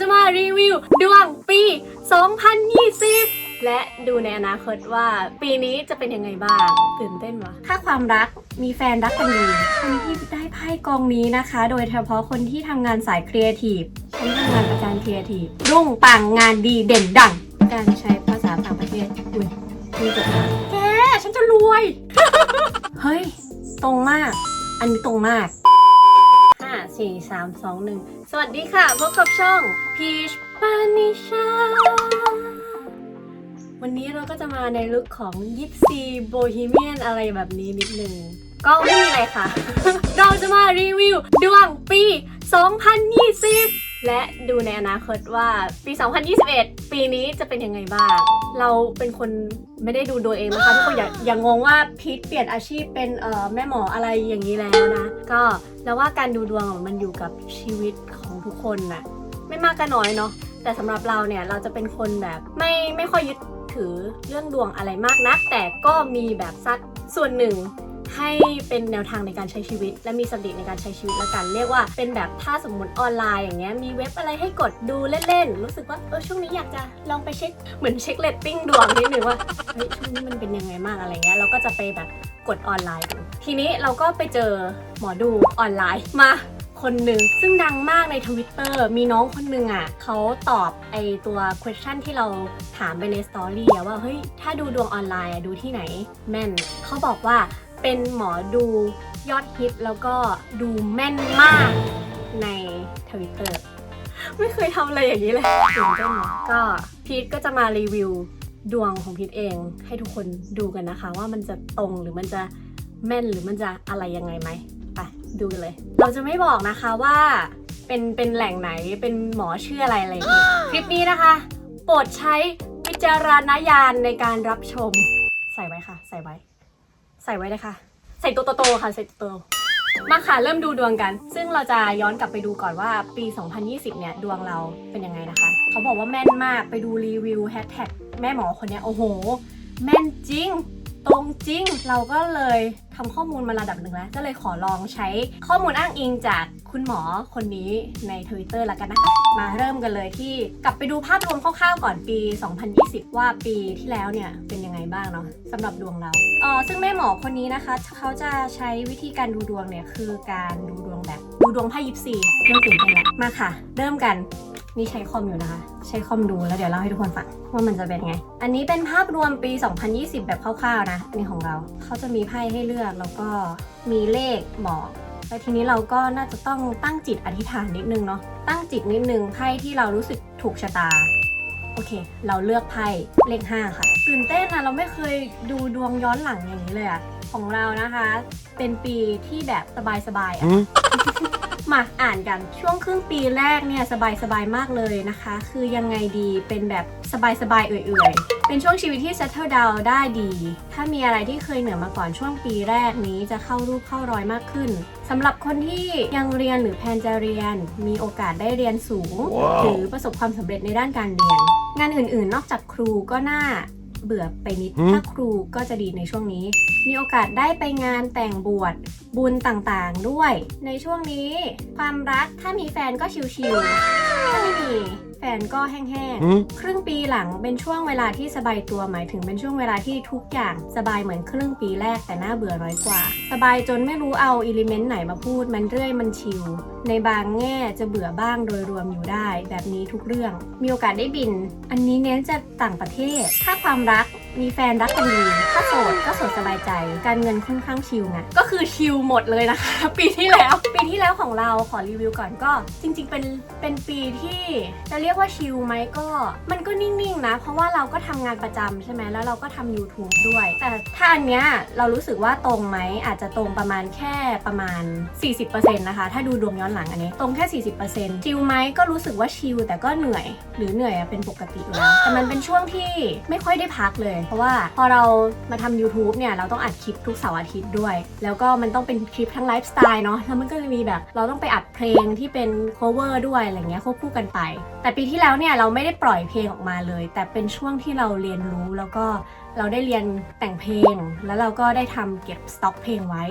จะมารีวิวดวงปี 2020 และดูในอนาคตว่าปีนี้จะเป็นยังไงบ้าง ตื่นเต้นวะถ้าความรักมีแฟนรักกันดีคนที่ได้ไพ่กองนี้นะคะ โดยเฉพาะคนที่ทำงานสายครีเอทีฟฉันทำงานประจานครีเอทีฟรุ่งปังงานดีเด่นดัง การใช้ภาษาต่างประเทศอุ้ยมีจดหมายแกฉันจะรวย เฮ้ย ตรงมาก อันนี้ตรงมาก ห้าสี่สามสองหนึ่งสวัสดีค่ะ พบกับช่อง Peach p a n i s h a วันนี้เราก็จะมาในลุคของยิปซีโบฮีเมียนอะไรแบบนี้นิดนึง ก็ไม่มีอะไรค่ะ เราจะมารีวิวดวงปี 2020 และดูในอนาคตว่าปี 2021 ปีนี้จะเป็นยังไงบ้าง เราเป็นคนไม่ได้ดูดวงเองนะคะทุกคนอย่าอย่างงงว่าพีทเปลี่ยนอาชีพเป็นเอ่อแม่หมออะไรอย่างนี้แล้วนะ ก็แล้วว่าการดูดวงมันอยู่กับชีวิตของทุกคนนะไม่มากก็น้อยเนาะแต่สำหรับเราเนี่ยเราจะเป็นคนแบบไม่ไม่ค่อยยึดถือเรื่องดวงอะไรมากนัก แต่ก็มีแบบสักส่วนหนึ่ง ให้เป็นแนวทางในการใช้ชีวิต และมีสติในการใช้ชีวิตละกัน เรียกว่าเป็นแบบถ้าสมมติออนไลน์อย่างเงี้ยมีเว็บอะไรให้กดดูเล่นๆ รู้สึกว่าเออช่วงนี้อยากจะลองไปเช็คเหมือนเช็คเรตติ้งดวงนิดนึงว่าเฮ้ยช่วงนี้มันเป็นยังไงบ้างอะไรเงี้ยเราก็จะไปแบบกดออนไลน์ดูทีนี้เราก็ไปเจอหมอดูออนไลน์มาคนหนึ่งซึ่งดังมากในทวิตเตอร์มีน้องคนหนึ่งอะเขาตอบไอตัว question ที่เราถามไปในสตอรี่ว่า เฮ้ย ถ้าดูดวงออนไลน์ดูที่ไหน แม่นเขาบอกว่า เป็นหมอดูยอดฮิตแล้วก็ดูแม่นมากในทวิตเตอร์ไม่เคยทำอะไรอย่างนี้เลยตื่นเต้นเนอะก็พีทก็จะมารีวิวดวงของพีทเอง ให้ทุกคนดูกันนะคะ ว่ามันจะตรงหรือมันจะแม่นหรือมันจะอะไรยังไงไหมไปดูกันเลย เราจะไม่บอกนะคะว่าเป็นเป็นแหล่งไหนเป็นหมอชื่ออะไรอะไรอย่างเงี้ยคลิปนี้นะคะ โปรดใช้วิจารณญาณในการรับชม ใส่ไว้ค่ะ ใส่ไว้ ใส่ไว้เลยค่ะ ใส่ตัวโตๆค่ะใส่ตัวโตมาค่ะเริ่มดูดวงกัน ซึ่งเราจะย้อนกลับไปดูก่อนว่าปี 2020 เนี่ยดวงเราเป็นยังไงนะคะ เขาบอกว่าแม่นมากไปดูรีวิวแฮชแท็กแม่หมอคนเนี้ยโอ้โห แม่นจริง ตรงจริง เราก็เลยทำข้อมูลมาระดับหนึ่งแล้ว ก็เลยขอลองใช้ข้อมูลอ้างอิงจากคุณหมอคนนี้ใน Twitter แล้วกันนะคะ มาเริ่มกันเลยที่กลับไปดูภาพรวมคร่าวๆก่อนปี 2020 ว่าปีที่แล้วเนี่ยเป็นยังไงบ้างเนาะสำหรับดวงเราเออซึ่งแม่หมอคนนี้นะคะเขาจะใช้วิธีการดูดวงเนี่ยคือการดูดวงแบบดูดวงไพ่ยิปซีเรื่องตื่นเต้นละมาค่ะ เริ่มกัน นี่ใช้คอมอยู่นะคะ ใช้คอมดูแล้วเดี๋ยวเล่าให้ทุกคนฟังว่ามันจะเป็นไง อันนี้เป็นภาพรวมปี 2020 แบบคร่าวๆนะนี่ของเราเขาจะมีไพ่ให้เลือกแล้วก็มีเลขบอกแล้วทีนี้เราก็น่าจะต้องตั้งจิตอธิษฐานนิดนึงเนาะตั้งจิตนิดนึงไพ่ที่เรารู้สึกถูกชะตาโอเค เราเลือกไพ่เลข5ค่ะ ตื่นเต้นอะเราไม่เคยดูดวงย้อนหลังอย่างนี้เลยอะของเรานะคะ เป็นปีที่แบบสบายๆอะ มาอ่านกันช่วงครึ่งปีแรกเนี่ยสบายๆมากเลยนะคะ คือยังไงดีเป็นแบบสบายๆเอื่อยๆ เป็นช่วงชีวิตที่ settle down ได้ดี ถ้ามีอะไรที่เคยเหนือมาก่อนช่วงปีแรกนี้จะเข้ารูปเข้ารอยมากขึ้นสำหรับคนที่ยังเรียนหรือแพลนจะเรียน มีโอกาสได้เรียนสูงว้าวหรือประสบความสำเร็จในด้านการเรียน งานอื่นๆ นอกจากครูก็น่า เบื่อไปนิดหืมถ้าครูก็จะดีในช่วงนี้ มีโอกาสได้ไปงานแต่งบวชบุญต่างๆด้วย ในช่วงนี้ ความรักถ้ามีแฟนก็ชิวๆถ้าไม่มี แฟนก็แห้งหืมๆครึ่งปีหลังเป็นช่วงเวลาที่สบายตัวหมายถึงเป็นช่วงเวลาที่ทุกอย่างสบายเหมือนครึ่งปีแรกแต่น่าเบื่อน้อยกว่า สบายจนไม่รู้เอาอิเลเมนต์ไหนมาพูดมันเรื่อยมันชิวในบางแง่จะเบื่อบ้างโดยรวมอยู่ได้ แบบนี้ทุกเรื่อง มีโอกาสได้บิน อันนี้เน้นจะต่างประเทศ ถ้าความรัก มีแฟนรักกันดีถ้าโสดก็โสดสบายใจ การเงินค่อนข้างชิลไงก็คือชิลหมดเลยนะคะ ปีที่แล้ว ปีที่แล้วของเราขอรีวิวก่อนก็จริง ๆ เป็นเป็นปีที่จะเรียกว่าชิลไหมก็ มันก็นิ่งๆนะ เพราะว่าเราก็ทำงานประจำใช่ไหมแล้วเราก็ทำ YouTube ด้วย แต่ถ้าอันเนี้ยเรารู้สึกว่าตรงไหมอาจจะตรงประมาณแค่ประมาณ 40%นะคะ ถ้าดูดวงย้อนหลังอันนี้ ตรงแค่ 40%ชิลไหมก็รู้สึกว่าชิลแต่ก็เหนื่อย หรือเหนื่อยเป็นปกติอยู่แล้วแต่มันเป็นช่วงที่ไม่ค่อยได้พักเลยเพราะว่าพอเรามาทำ YouTube เนี่ยเราต้องอัดคลิปทุกเสาร์อาทิตย์ด้วย แล้วก็มันต้องเป็นคลิปทั้งไลฟ์สไตล์เนาะ แล้วมันก็จะมีแบบเราต้องไปอัดเพลงที่เป็น cover ด้วยอะไรเงี้ยควบคู่กันไป แต่ปีที่แล้วเนี่ยเราไม่ได้ปล่อยเพลงออกมาเลย แต่เป็นช่วงที่เราเรียนรู้แล้วก็เราได้เรียนแต่งเพลง แล้วเราก็ได้ทำเก็บสต็อกเพลงไว้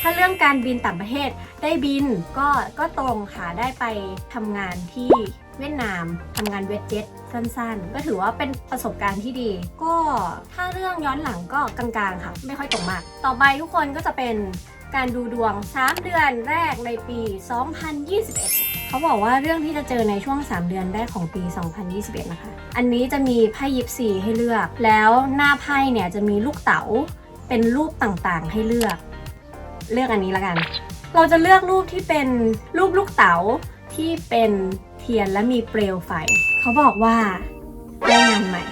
ถ้าเรื่องการบินต่างประเทศได้บินก็ก็ตรงค่ะได้ไปทำงานที่เวียดนามทำงานเวทเจ็ตสั้นๆ ก็ถือว่าเป็นประสบการณ์ที่ดี ก็ถ้าเรื่องย้อนหลังก็กลางๆค่ะ ไม่ค่อยตรงมาก ต่อไปทุกคนก็จะเป็นการดูดวง 3 เดือนแรกในปี 2021 เขาบอกว่าเรื่องที่จะเจอในช่วง 3 เดือนแรกของปี 2021 นะคะ อันนี้จะมีไพ่ยิปซีให้เลือก แล้วหน้าไพ่เนี่ยจะมีลูกเต๋าเป็นรูปต่างๆ ให้เลือก เลือกอันนี้ละกัน เราจะเลือกรูปที่เป็นรูปลูกเต๋า ที่เป็นเทียนและมีเปลวไฟ เขาบอกว่าได้งานใหม่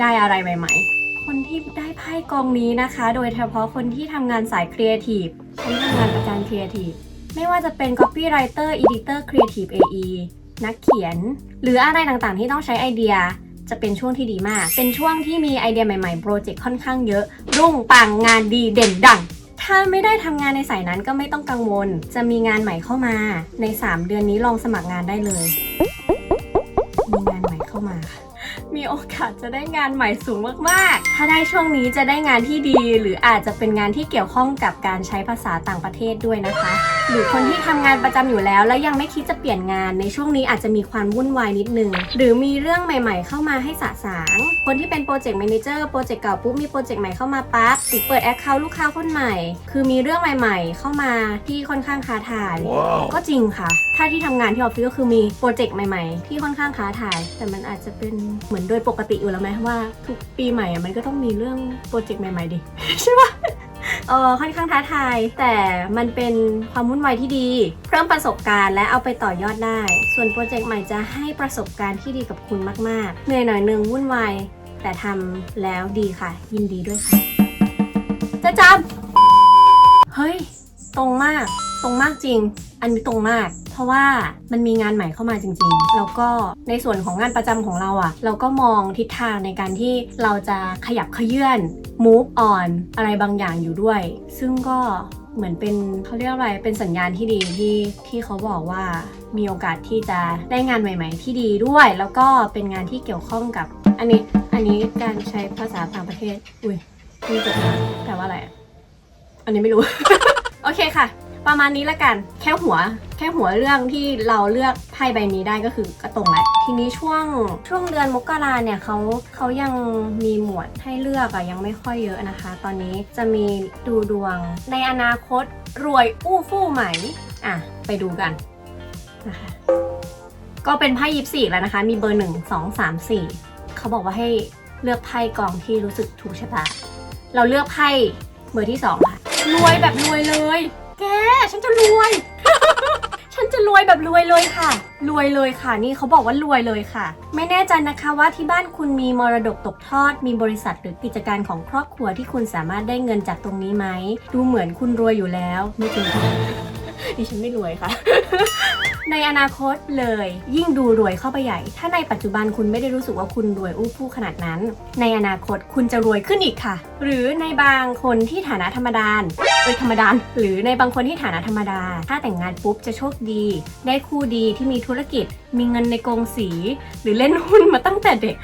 ได้อะไรใหม่ ๆ คนที่ได้ไพ่กองนี้นะคะ โดยเฉพาะคนที่ทำงานสายครีเอทีฟฉันทำงานประจานครีเอทีฟไม่ว่าจะเป็น copywriter editor creative AE นักเขียน หรืออะไรต่างๆ ที่ต้องใช้ไอเดียจะเป็นช่วงที่ดีมาก เป็นช่วงที่มีไอเดียใหม่ๆ โปรเจกต์ค่อนข้างเยอะ รุ่งปังงานดีเด่นดัง ถ้าไม่ได้ทำงานในสายนั้นก็ไม่ต้องกังวล จะมีงานใหม่เข้ามา ใน 3 เดือนนี้ลองสมัครงานได้เลย มีโอกาสจะได้งานใหม่สูงมากๆ ถ้าได้ช่วงนี้จะได้งานที่ดี หรืออาจจะเป็นงานที่เกี่ยวข้องกับการใช้ภาษาต่างประเทศด้วยนะคะ หรือคนที่ทำงานประจำอยู่แล้ว แล้วยังไม่คิดจะเปลี่ยนงานในช่วงนี้อาจจะมีความวุ่นวายนิดนึง หรือมีเรื่องใหม่ ๆ เข้ามาให้สะสาง คนที่เป็นโปรเจกต์แมเนเจอร์โปรเจกต์เก่าปุ๊บมีโปรเจกต์ใหม่เข้ามาปั๊บหรือเปิดแอคเคาท์ลูกค้าคนใหม่ คือมีเรื่องใหม่ ๆ เข้ามาที่ค่อนข้างท้าทาย Wow. ก็จริงค่ะ ถ้าที่ทำงานที่ออฟฟิศก็คือมีโปรเจกต์ใหม่ ๆ ที่ค่อนข้างท้าทาย แต่มันอาจจะเป็นเหมือนโดยปกติอยู่แล้วไหมว่า ทุกปีใหม่อะมันก็ต้องมีเรื่องโปรเจกต์ใหม่ ๆดิ ใช่ปะเออค่อนข้างท้าทาย แต่มันเป็นความวุ่นวายที่ดี เพิ่มประสบการณ์และเอาไปต่อยอดได้ ส่วนโปรเจกต์ใหม่จะให้ประสบการณ์ที่ดีกับคุณมากๆเหนื่อยหน่อยนึงวุ่นวายแต่ทำแล้วดีค่ะ ยินดีด้วยค่ะจะจำเฮ้ย ตรงมาก ตรงมากจริง อันนี้ตรงมาก เพราะว่ามันมีงานใหม่เข้ามาจริง ๆ แล้วก็ในส่วนของงานประจำของเราอะ่ะ เราก็มองทิศทางในการที่เราจะขยับขยื่น move on อะไรบางอย่างอยู่ด้วย ซึ่งก็เหมือนเป็นเขาเรียกอะไร เป็นสัญญาณที่ดีที่ที่เขาบอกว่ามีโอกาสที่จะได้งานใหม่ ๆ ที่ดีด้วย แล้วก็เป็นงานที่เกี่ยวข้องกับ อันนี้ อันนี้การใช้ภาษาต่างประเทศ อุ้ยนี่จดมาแปลว่าอะไร อันนี้ไม่รู้ โอเคค่ะ ประมาณนี้ละกัน แค่หัว แค่หัวเรื่องที่เราเลือกไพ่ใบนี้ได้ก็คือกระตรงแล้วทีนี้ช่วงช่วงเดือนมกราเนี่ยเขาเขายังมีหมวดให้เลือกอะยังไม่ค่อยเยอะนะคะ ตอนนี้จะมีดูดวงในอนาคตรวยอู้ฟู่ไหมอะไปดูกันนะคะก็เป็นไพ่ยิปสี่แล้วนะคะ มีเบอร์หนึ่งสองสามสี่เขาบอกว่าให้เลือกไพ่กองที่รู้สึกถูกชะตา เราเลือกไพ่เบอร์ที่สองค่ะ รวยแบบรวยเลย แก ฉันจะรวย ฉันจะรวยแบบรวยเลยค่ะ รวยเลยค่ะนี่เขาบอกว่ารวยเลยค่ะ ไม่แน่ใจนะคะว่าที่บ้านคุณมีมรดกตกทอด มีบริษัทหรือกิจการของครอบครัวที่คุณสามารถได้เงินจากตรงนี้ไหม ดูเหมือนคุณรวยอยู่แล้ว ไม่จริงค่ะดิฉันไม่รวยค่ะ ในอนาคตเลย ยิ่งดูรวยเข้าไปใหญ่ ถ้าในปัจจุบันคุณไม่ได้รู้สึกว่าคุณรวยอู้ฟู่ขนาดนั้น ในอนาคตคุณจะรวยขึ้นอีกค่ะ หรือในบางคนที่ฐานะธรรมดาเอ้ยธรรมดาหรือในบางคนที่ฐานะธรรมดา ถ้าแต่งงานปุ๊บจะโชคดี ได้คู่ดีที่มีธุรกิจ มีเงินในกองสี หรือเล่นหุ้นมาตั้งแต่เด็ก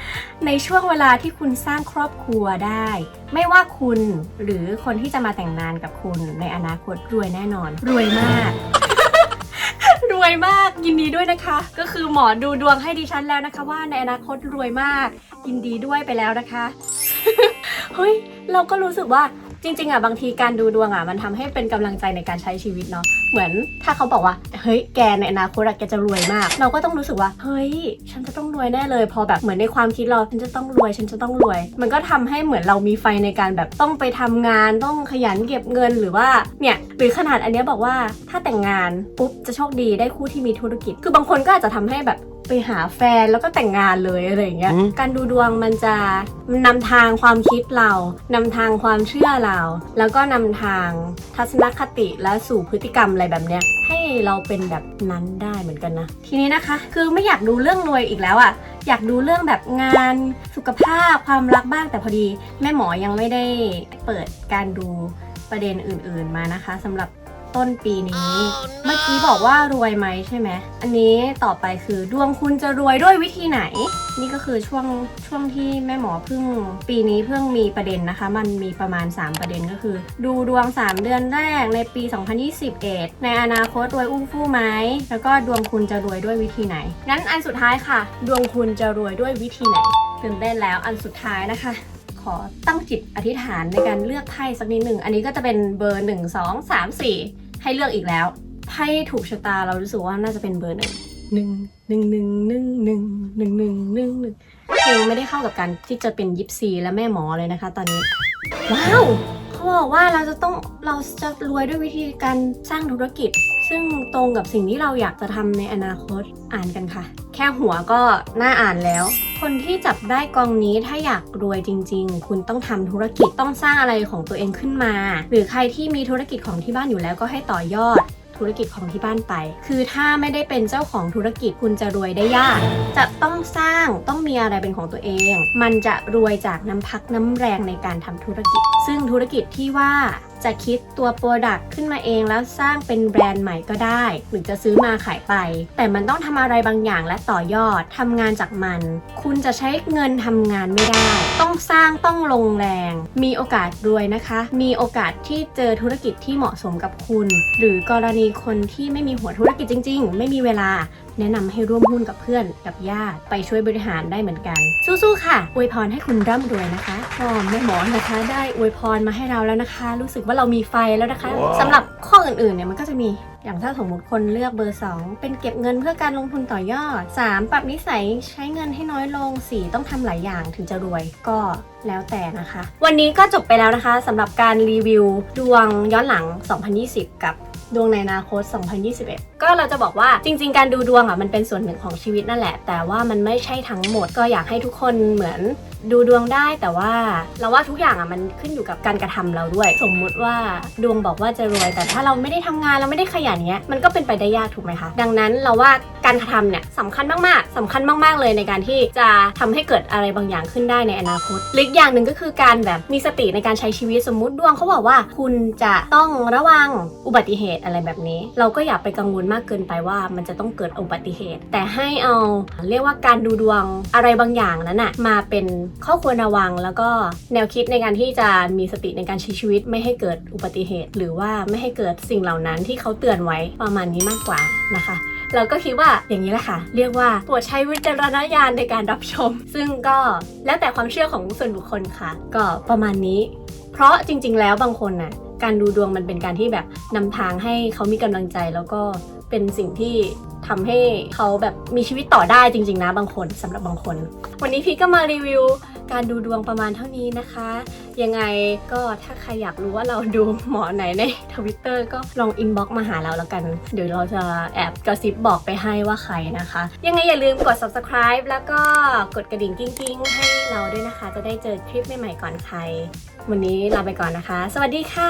ในช่วงเวลาที่คุณสร้างครอบครัวได้ ไม่ว่าคุณหรือคนที่จะมาแต่งงานกับคุณในอนาคตรวยแน่นอน รวยมาก วยมากยินดีด้วยนะคะ ก็คือหมอดูดวงให้ดิฉันแล้วนะคะว่าในอนาคตรวยมากยินดีด้วยไปแล้วนะคะ เฮ้ย เราก็รู้สึกว่า จริงๆอะบางทีการดูดวงอะมันทำให้เป็นกำลังใจในการใช้ชีวิตเนาะเหมือนถ้าเขาบอกว่าเฮ้ยแกในอนาคตแกจะรวยมาก เราก็ต้องรู้สึกว่าเฮ้ย ฉันจะต้องรวยแน่เลย พอแบบเหมือนในความคิดเราฉันจะต้องรวยฉันจะต้องรวย มันก็ทำให้เหมือนเรามีไฟในการแบบต้องไปทำงานต้องขยันเก็บเงินหรือว่าเนี่ยหรือขนาดอันเนี้ยบอกว่าถ้าแต่งงานปุ๊บจะโชคดีได้คู่ที่มีธุรกิจ คือบางคนก็อาจจะทำให้แบบ ไปหาแฟนแล้วก็แต่งงานเลยอะไรอย่างเงี้ยอืมการดูดวงมันจะนำทางความคิดเรานำทางความเชื่อเรา แล้วก็นำทางทัศนคติและสู่พฤติกรรมอะไรแบบเนี้ยให้เราเป็นแบบนั้นได้เหมือนกันนะ ทีนี้นะคะ คือไม่อยากดูเรื่องรวยอีกแล้วอะ่ะอยากดูเรื่องแบบงานสุขภาพความรักบ้างแต่พอดี แม่หมอยังไม่ได้เปิดการดูประเด็นอื่น ๆมานะคะสำหรับ ต้นปีนี้ เมื่อกี้บอกว่ารวยไหมใช่ไหม อันนี้ต่อไปคือดวงคุณจะรวยด้วยวิธีไหน นี่ก็คือช่วงช่วงที่แม่หมอเพิ่ง ปีนี้เพิ่งมีประเด็นนะคะ มันมีประมาณ 3 ประเด็นก็คือ ดูดวง 3 เดือนแรกในปี 2021 ในอนาคตรวยอุ้มฟู่ไหมแล้วก็ดวงคุณจะรวยด้วยวิธีไหน งั้นอันสุดท้ายค่ะ ดวงคุณจะรวยด้วยวิธีไหนตื่นเต้นแล้วอันสุดท้ายนะคะ ขอตั้งจิตอธิษฐานในการเลือกไพ่สักนิดหนึ่ง อันนี้ก็จะเป็นเบอร์1 2 3 4ให้เลือกอีกแล้ว ไพ่ถูกชะตาเรารู้สึกว่าน่าจะเป็นเบอร์หนึ่งหนึ่งหนึ่งหนึ่งหนึ่งหนึ่งหนึ่งหนึ่งหนึ่งหนึ่งเพลงไม่ได้เข้ากับการที่จะเป็นยิปซีและแม่หมอเลยนะคะ ตอนนี้ ว้าวเขาบอกว่าเราจะต้องเราจะรวยด้วยวิธีการสร้างธุรกิจ ซึ่งตรงกับสิ่งที่เราอยากจะทำในอนาคตอ่านกันค่ะ ค่หัวก็น่าอ่านแล้ว คนที่จับได้กองนี้ถ้าอยากรวยจริง ๆ คุณต้องทำธุรกิจต้องสร้างอะไรของตัวเองขึ้นมา หรือใครที่มีธุรกิจของที่บ้านอยู่แล้วก็ให้ต่อยอดธุรกิจของที่บ้านไป คือถ้าไม่ได้เป็นเจ้าของธุรกิจคุณจะรวยได้ยาก จะต้องสร้างต้องมีอะไรเป็นของตัวเอง มันจะรวยจากน้ำพักน้ำแรงในการทำธุรกิจ ซึ่งธุรกิจที่ว่า จะคิดตัวโปรดักต์ขึ้นมาเองแล้วสร้างเป็นแบรนด์ใหม่ก็ได้ หรือจะซื้อมาขายไป แต่มันต้องทำอะไรบางอย่างและต่อยอดทำงานจากมัน คุณจะใช้เงินทำงานไม่ได้ ต้องสร้างต้องลงแรง มีโอกาสรวยนะคะ มีโอกาสที่เจอธุรกิจที่เหมาะสมกับคุณ หรือกรณีคนที่ไม่มีหัวธุรกิจจริง ๆ ไม่มีเวลา แนะนำให้ร่วมหุ้นกับเพื่อนกับญาติไปช่วยบริหารได้เหมือนกัน สู้ๆค่ะ อวยพรให้คุณร่ำรวยนะคะก็แม่หมอนะคะ ได้อวยพรมาให้เราแล้วนะคะ รู้สึกว่าเรามีไฟแล้วนะคะว้าวสำหรับข้ออื่นๆเนี่ยมันก็จะมีอย่างถ้าสมมติคนเลือกเบอร์ 2 เป็นเก็บเงินเพื่อการลงทุนต่อยอด 3 ปรับนิสัยใช้เงินให้น้อยลง 4 ต้องทำหลายอย่างถึงจะรวยก็แล้วแต่นะคะ วันนี้ก็จบไปแล้วนะคะสำหรับการรีวิวดวงย้อนหลัง 2020 กับ ดวงในอนาคต 2021 ก็เราจะบอกว่าจริง ๆ การดูดวงอะมันเป็นส่วนหนึ่งของชีวิตนั่นแหละ แต่ว่ามันไม่ใช่ทั้งหมดก็อยากให้ทุกคนเหมือนดูดวงได้แต่ว่าเราว่าทุกอย่างอะมันขึ้นอยู่กับการกระทำเราด้วย สมมุติว่าดวงบอกว่าจะรวย แต่ถ้าเราไม่ได้ทำงานเราไม่ได้ขยันเนี้ยมันก็เป็นไปได้ยากถูกไหมคะดังนั้นเราว่าการกระทำเนี่ยสำคัญมากๆสำคัญมาก ๆเลยในการที่จะทำให้เกิดอะไรบางอย่างขึ้นได้ในอนาคตหรืออีกอย่างหนึ่งก็คือการแบบมีสติในการใช้ชีวิตสมมุติดวงเขาบอกว่า คุณจะต้องระวังอุบัติเหตุอะไรแบบนี้ เราก็อย่าไปกังวลมากเกินไปว่ามันจะต้องเกิดอุบัติเหตุ แต่ให้เอาเรียกว่าการดูดวงอะไรบางอย่างนั้นน่ะมาเป็นข้อควรระวังแล้วก็แนวคิดในการที่จะมีสติในการใช้ชีวิตไม่ให้เกิดอุบัติเหตุ หรือว่าไม่ให้เกิดสิ่งเหล่านั้นที่เขาเตือนไว้ประมาณนี้มากกว่านะคะเราก็คิดว่าอย่างนี้แหละค่ะ เรียกว่าโปรดใช้วิจารณญาณในการรับชม ซึ่งก็แล้วแต่ความเชื่อของส่วนบุคคลค่ะ ก็ประมาณนี้ เพราะจริง ๆ แล้วบางคนน่ะ การดูดวงมันเป็นการที่แบบนำทางให้เขามีกำลังใจแล้วก็เป็นสิ่งที่ทำให้เขาแบบมีชีวิตต่อได้จริง ๆ นะบางคนสำหรับบางคน วันนี้พี่ก็มารีวิว การดูดวงประมาณเท่านี้นะคะ ยังไงก็ถ้าใครอยากรู้ว่าเราดูหมอไหนในทวิตเตอร์ก็ลองอินบ็อกมาหาเราแล้วกัน เดี๋ยวเราจะแอบกระซิบบอกไปให้ว่าใครนะคะ ยังไงอย่าลืมกด subscribe แล้วก็กดกระดิ่งกิ้งๆ ให้เราด้วยนะคะ จะได้เจอคลิปใหม่ๆก่อนใคร วันนี้ลาไปก่อนนะคะ สวัสดีค่ะ